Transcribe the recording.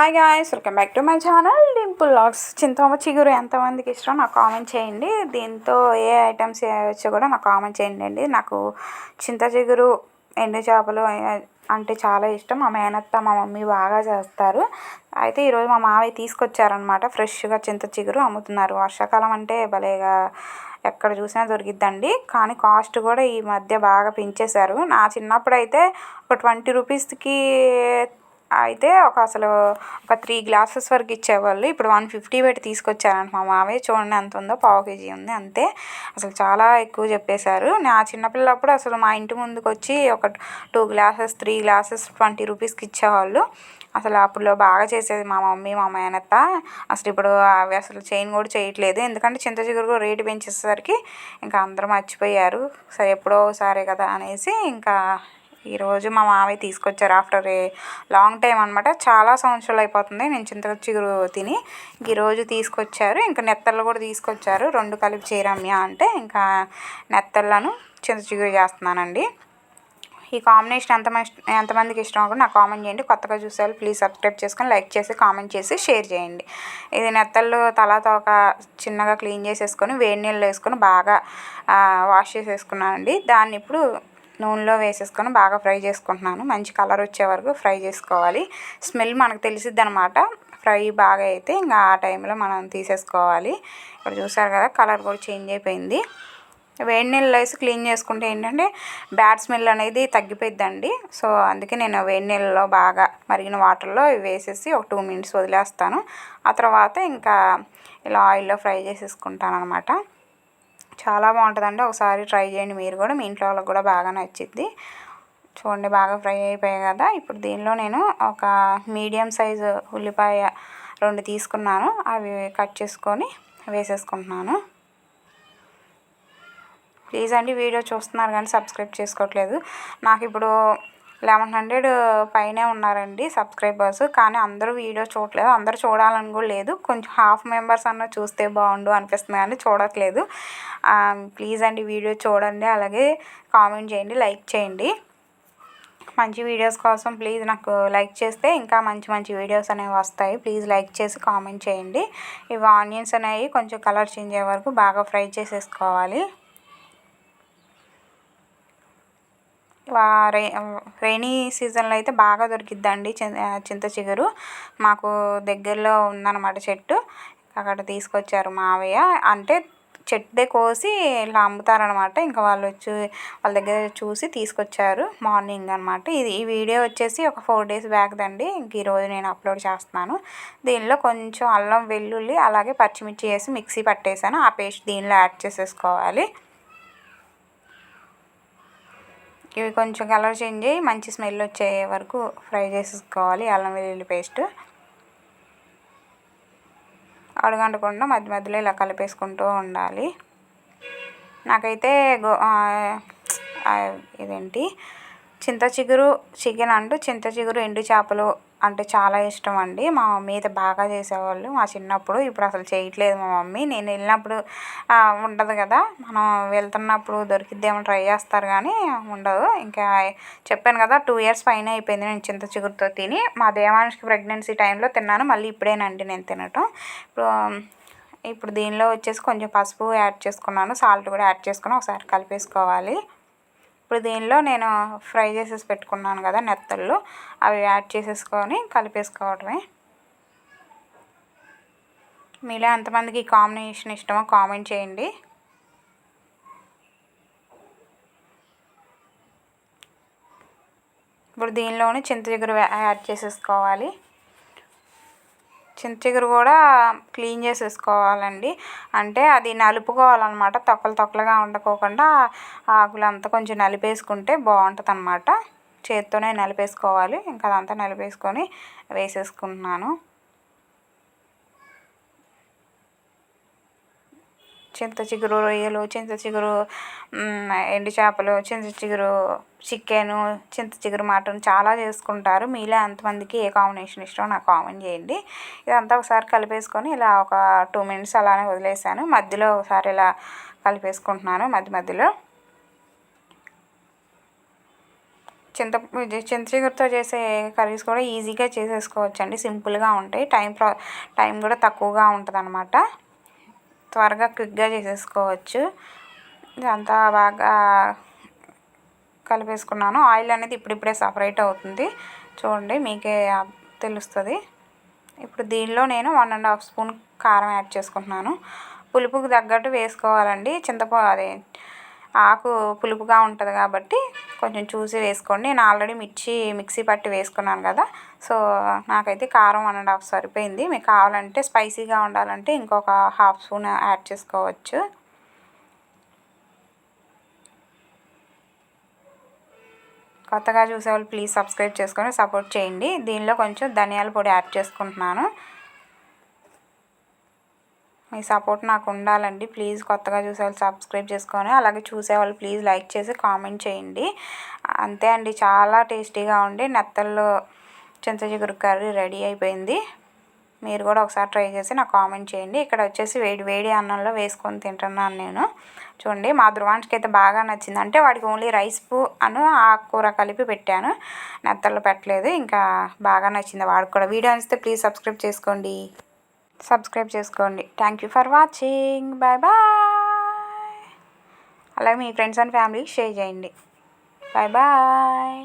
Hi guys welcome back to my channel Dimple vlogs చింతమ్మ చిగురు ఎంతమందికి ఇష్టం నాకు కామెంట్ చేయండి. దీంతో ఏ ఐటమ్స్ చేయవచ్చో కూడా నాకు కామెంట్ చేయండి అండి. నాకు చింత చిగురు ఎండు చేపలు అంటే చాలా ఇష్టం. మా మేనత్త మా మమ్మీ బాగా చేస్తారు. అయితే ఈరోజు మా మావయ్య తీసుకొచ్చారనమాట ఫ్రెష్గా చింత చిగురు అమ్ముతున్నారు. వర్షాకాలం అంటే భలేగా ఎక్కడ చూసినా దొరికిద్దండి. కానీ కాస్ట్ కూడా ఈ మధ్య బాగా పెంచేశారు. నా చిన్నప్పుడు అయితే ఒక ట్వంటీ రూపీస్కి అయితే ఒక అసలు ఒక త్రీ గ్లాసెస్ వరకు ఇచ్చేవాళ్ళు. ఇప్పుడు వన్ ఫిఫ్టీ పెట్టి తీసుకొచ్చారంట మా మామయ్య. చూడండి ఎంత ఉందో పావు కేజీ ఉంది అంతే. అసలు చాలా ఎక్కువ చెప్పేశారు. నా చిన్నపిల్లప్పుడు అసలు మా ఇంటి ముందుకు వచ్చి ఒక two glasses three glasses twenty రూపీస్కి ఇచ్చేవాళ్ళు. అసలు అప్పుడు బాగా చేసేది మా మమ్మీ మా మేనత్త. అసలు ఇప్పుడు అవి అసలు చైన్ కూడా చేయట్లేదు. ఎందుకంటే చింత చిగురు రేటు పెంచేసరికి ఇంకా అందరూ మర్చిపోయారు. సరే ఎప్పుడో ఒకసారి కదా అనేసి ఇంకా ఈరోజు మా మామయ్య తీసుకొచ్చారు ఆఫ్టర్ ఏ లాంగ్ టైం అనమాట చాలా సంవత్సరాలు అయిపోతుంది. నేను చింత చిగురు తిని ఈరోజు తీసుకొచ్చారు. ఇంకా నెత్తళ్ళు కూడా తీసుకొచ్చారు. రెండు కలిపి చేయరమ్య అంటే ఇంకా నెత్తళ్ళను చింత చిగురు చేస్తున్నానండి. ఈ కాంబినేషన్ ఎంత ఎంతమందికి ఇష్టం కూడా నాకు కామెంట్ చేయండి. కొత్తగా చూసేవాళ్ళు ప్లీజ్ సబ్స్క్రైబ్ చేసుకొని లైక్ చేసి కామెంట్ చేసి షేర్ చేయండి. ఇది నెత్తళ్ళు తలా తోక చిన్నగా క్లీన్ చేసేసుకొని వేడి నీళ్ళు వేసుకొని బాగా వాష్ చేసేసుకున్నానండి. దాన్ని ఇప్పుడు నూనెలో వేసేసుకొని బాగా ఫ్రై చేసుకుంటున్నాను. మంచి కలర్ వచ్చే వరకు ఫ్రై చేసుకోవాలి. స్మెల్ మనకు తెలిసిద్ది అనమాట ఫ్రై బాగా అయితే ఇంకా ఆ టైంలో మనం తీసేసుకోవాలి. ఇక్కడ చూసారు కదా కలర్ కూడా చేంజ్ అయిపోయింది. వేడి నీళ్ళు వేసి క్లీన్ చేసుకుంటే ఏంటంటే బ్యాడ్ స్మెల్ అనేది తగ్గిపోయిద్దండి. సో అందుకే నేను వేడి నీళ్ళలో బాగా మరిగిన వాటర్లో వేసేసి ఒక టూ మినిట్స్ వదిలేస్తాను. ఆ తర్వాత ఇంకా ఇలా ఆయిల్లో ఫ్రై చేసేసుకుంటాను అనమాట చాలా బాగుంటుందండి. ఒకసారి ట్రై చేయండి మీరు కూడా. మీ ఇంట్లో వాళ్ళకి కూడా బాగా నచ్చిద్ది చూడండి బాగా ఫ్రై అయిపోయాయి కదా. ఇప్పుడు దీనిలో నేను ఒక మీడియం సైజు ఉల్లిపాయ రెండు తీసుకున్నాను. అవి కట్ చేసుకొని వేసేసుకుంటున్నాను. ప్లీజ్ అండి వీడియో చూస్తున్నారు కానీ సబ్స్క్రైబ్ చేసుకోవట్లేదు. నాకు ఇప్పుడు లెవెన్ హండ్రెడ్ పైనే ఉన్నారండి సబ్స్క్రైబర్స్. కానీ అందరూ వీడియో చూడట్లేదు. అందరూ చూడాలని కూడా లేదు. కొంచెం హాఫ్ మెంబర్స్ అన్న చూస్తే బాగుండు అనిపిస్తుంది కానీ చూడట్లేదు. ప్లీజ్ అండి వీడియో చూడండి. అలాగే కామెంట్ చేయండి లైక్ చేయండి. మంచి వీడియోస్ కోసం ప్లీజ్ నాకు లైక్ చేస్తే ఇంకా మంచి మంచి వీడియోస్ అనేవి వస్తాయి. ప్లీజ్ లైక్ చేసి కామెంట్ చేయండి. ఇవి ఆనియన్స్ అనేవి కొంచెం కలర్ చేంజ్ అయ్యే వరకు బాగా ఫ్రై చేసేసుకోవాలి. రే రైనీ సీజన్లో అయితే బాగా దొరికిద్దండి చింత చిగురు. మాకు దగ్గరలో ఉందన్నమాట చెట్టు. అక్కడ తీసుకొచ్చారు మావయ్య. అంటే చెట్టే కోసి ఇలా అమ్ముతారనమాట ఇంకా వాళ్ళు వచ్చి వాళ్ళ దగ్గర చూసి తీసుకొచ్చారు మార్నింగ్ అనమాట ఇది ఈ వీడియో వచ్చేసి ఒక ఫోర్ డేస్ బ్యాక్ దండి. ఇంక ఈరోజు నేను అప్లోడ్ చేస్తున్నాను. దీనిలో కొంచెం అల్లం వెల్లుల్లి అలాగే పచ్చిమిర్చి వేసి మిక్సీ పట్టేసాను. ఆ పేస్ట్ దీనిలో యాడ్ చేసేసుకోవాలి. ఇవి కొంచెం కలర్ చేంజ్ అయ్యి మంచి స్మెల్ వచ్చే వరకు ఫ్రై చేసేసుకోవాలి. అల్లం వెల్లుల్లి పేస్ట్. అడగంటకుండా మధ్య మధ్యలో ఇలా కలిపేసుకుంటూ ఉండాలి. నాకైతే గో ఇదేంటి? చింత చిగురు చికెన్ అంటూ చింత చిగురు ఎండు చేపలు అంటే చాలా ఇష్టం అండి. మా మమ్మీ అయితే బాగా చేసేవాళ్ళు. మా చిన్నప్పుడు ఇప్పుడు అసలు చేయట్లేదు మా మమ్మీ. నేను వెళ్ళినప్పుడు ఉండదు కదా. మనం వెళ్తున్నప్పుడు దొరికిద్దేమో ట్రై చేస్తారు కానీ ఉండదు. ఇంకా చెప్పాను కదా టూ ఇయర్స్ పైన అయిపోయింది నేను చింత చిగురుతో తిని. మా దేవానికి ప్రెగ్నెన్సీ టైంలో తిన్నాను. మళ్ళీ ఇప్పుడేనండి నేను తినటం. ఇప్పుడు ఇప్పుడు దీనిలో వచ్చేసి కొంచెం పసుపు యాడ్ చేసుకున్నాను. సాల్ట్ కూడా యాడ్ చేసుకుని ఒకసారి కలిపేసుకోవాలి. ఇప్పుడు దీనిలో నేను ఫ్రై చేసేసి పెట్టుకున్నాను కదా నెత్తళ్ళు అవి యాడ్ చేసేసుకొని కలిపేసుకోవడమే. మీలో ఎంతమందికి కాంబినేషన్ ఇష్టమో కామెంట్ చేయండి. ఇప్పుడు దీనిలోనే చింతచిగురు యాడ్ చేసేసుకోవాలి. చింతచిగురు కూడా క్లీన్ చేసేసుకోవాలండి. అంటే అది నలుపుకోవాలన్నమాట. తొక్కలు తొక్కలుగా ఉండకోకుండా ఆకులంతా కొంచెం నలిపేసుకుంటే బాగుంటుంది అనమాట చేత్తోనే నలిపేసుకోవాలి. ఇంకా అదంతా నలిపేసుకొని వేసేసుకుంటున్నాను. చింత చిగురు రొయ్యలు చింత చిగురు ఎండు చేపలు చింత చిగురు చికెను చింత చిగురు మటన్ చాలా చేసుకుంటారు. మీలో ఎంతమందికి ఏ కాంబినేషన్ ఇష్టమో నాకు కామెంట్ చేయండి. ఇదంతా ఒకసారి కలిపేసుకొని ఇలా ఒక టూ మినిట్స్ అలానే వదిలేసాను. మధ్యలో ఒకసారి ఇలా కలిపేసుకుంటున్నాను మధ్య మధ్యలో. చింత చింత చిగురుతో చేసే కర్రీస్ కూడా ఈజీగా చేసేసుకోవచ్చండి. సింపుల్గా ఉంటాయి. టైం ప్రా టైం కూడా తక్కువగా ఉంటుంది అనమాట త్వరగా క్విక్గా చేసేసుకోవచ్చు. ఇదంతా బాగా కలిపేసుకున్నాను. ఆయిల్ అనేది ఇప్పుడిప్పుడే సపరేట్ అవుతుంది. చూడండి మీకే తెలుస్తుంది. ఇప్పుడు దీనిలో నేను వన్ అండ్ హాఫ్ స్పూన్ కారం యాడ్ చేసుకుంటున్నాను. పులుపుకి తగ్గట్టు వేసుకోవాలండి. చింతపండు అదే ఆకు పులుపుగా ఉంటుంది కాబట్టి కొంచెం చూసి వేసుకోండి. నేను ఆల్రెడీ మిర్చి మిక్సీ పట్టి వేసుకున్నాను కదా. సో నాకైతే కారం వన్ అండ్ హాఫ్ సరిపోయింది. మీకు కావాలంటే స్పైసీగా ఉండాలంటే ఇంకొక హాఫ్ స్పూన్ యాడ్ చేసుకోవచ్చు. కొత్తగా చూసే వాళ్ళు ప్లీజ్ సబ్స్క్రైబ్ చేసుకొని సపోర్ట్ చేయండి. దీనిలో కొంచెం ధనియాల పొడి యాడ్ చేసుకుంటున్నాను. మీ సపోర్ట్ నాకు ఉండాలండి. ప్లీజ్ కొత్తగా చూసేవాళ్ళు సబ్స్క్రైబ్ చేసుకొని అలాగే చూసేవాళ్ళు ప్లీజ్ లైక్ చేసి కామెంట్ చేయండి. అంతే అండి. చాలా టేస్టీగా ఉండి నెత్తల్లో చింతచిగురు కర్రీ రెడీ అయిపోయింది. మీరు కూడా ఒకసారి ట్రై చేసి నాకు కామెంట్ చేయండి. ఇక్కడ వచ్చేసి వేడి వేడి అన్నంలో వేసుకొని తింటున్నాను నేను. చూడండి మా ధృవాంష్కి అయితే బాగా నచ్చింది. అంటే వాడికి ఓన్లీ రైస్ పూ అను ఆకుకూర కలిపి పెట్టాను. నెత్తల్లో పెట్టలేదు ఇంకా బాగా నచ్చింది వాడికి కూడా. వీడియో నచ్చితే ప్లీజ్ సబ్స్క్రైబ్ చేసుకోండి. సబ్స్క్రైబ్ చేసుకోండి. Thank you for watching bye bye అలాగే మీ ఫ్రెండ్స్ అండ్ ఫ్యామిలీకి షేర్ చేయండి. Bye bye